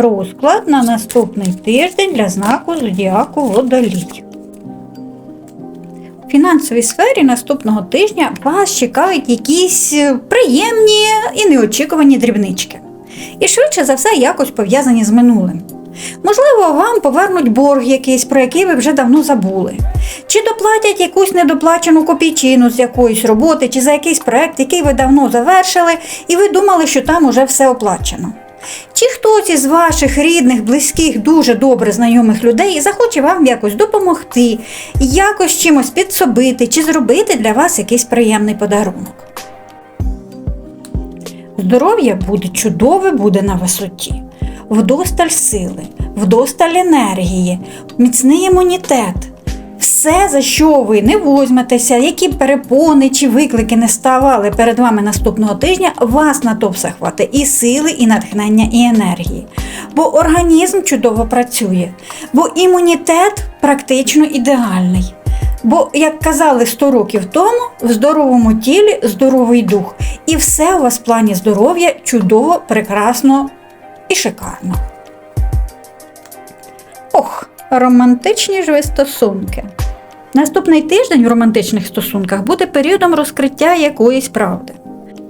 Розклад на наступний тиждень для знаку зодіаку Водолій. У фінансовій сфері наступного тижня вас чекають якісь приємні і неочікувані дрібнички. І швидше за все якось пов'язані з минулим. Можливо, вам повернуть борг якийсь, про який ви вже давно забули. Чи доплатять якусь недоплачену копійчину з якоїсь роботи, чи за якийсь проект, який ви давно завершили, і ви думали, що там уже все оплачено. Хтось із ваших рідних, близьких, дуже добре знайомих людей захоче вам якось допомогти, якось чимось підсобити, чи зробити для вас якийсь приємний подарунок. Здоров'я буде чудове, буде на висоті. Вдосталь сили, вдосталь енергії, міцний імунітет. Все, за що ви не возьметеся, які перепони чи виклики не ставали перед вами наступного тижня, вас на то все хватить і сили, і натхнення, і енергії. Бо організм чудово працює, бо імунітет практично ідеальний. Бо, як казали 100 років тому, в здоровому тілі здоровий дух. І все у вас в плані здоров'я чудово, прекрасно і шикарно. Ох, романтичні ж ви стосунки. Наступний тиждень в романтичних стосунках буде періодом розкриття якоїсь правди.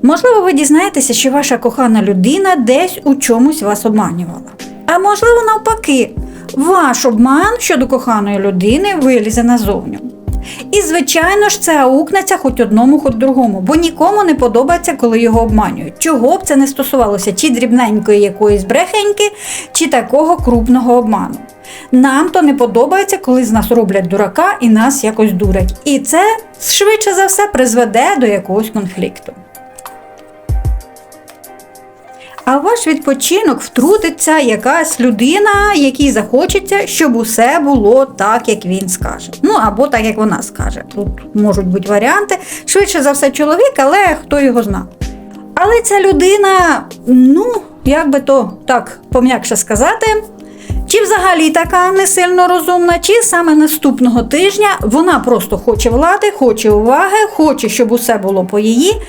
Можливо, ви дізнаєтеся, що ваша кохана людина десь у чомусь вас обманювала. А можливо, навпаки, ваш обман щодо коханої людини вилізе назовню. І, звичайно ж, це аукнеться хоч одному, хоч другому, бо нікому не подобається, коли його обманюють. Чого б це не стосувалося, чи дрібненької якоїсь брехеньки, чи такого крупного обману. Нам то не подобається, коли з нас роблять дурака і нас якось дурять. І це швидше за все призведе до якогось конфлікту. А ваш відпочинок втрутиться якась людина, якій захочеться, щоб усе було так, як він скаже. Ну або так, як вона скаже. Тут можуть бути варіанти. Швидше за все, чоловік, але хто його зна. Але ця людина, ну, як би то так пом'якше сказати, чи взагалі така не сильно розумна, чи саме наступного тижня вона просто хоче влади, хоче уваги, хоче, щоб усе було по її.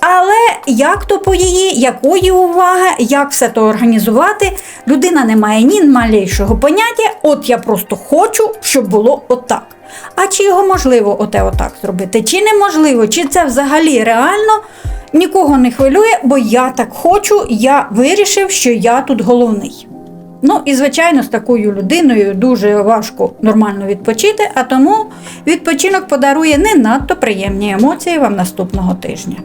Але як то по її, якої уваги, як все то організувати, людина не має ні малейшого поняття, от я просто хочу, щоб було отак. А чи його можливо оте отак зробити, чи неможливо, чи це взагалі реально, нікого не хвилює, бо я так хочу, я вирішив, що я тут головний. Ну і звичайно, з такою людиною дуже важко нормально відпочити, а тому відпочинок подарує не надто приємні емоції вам наступного тижня.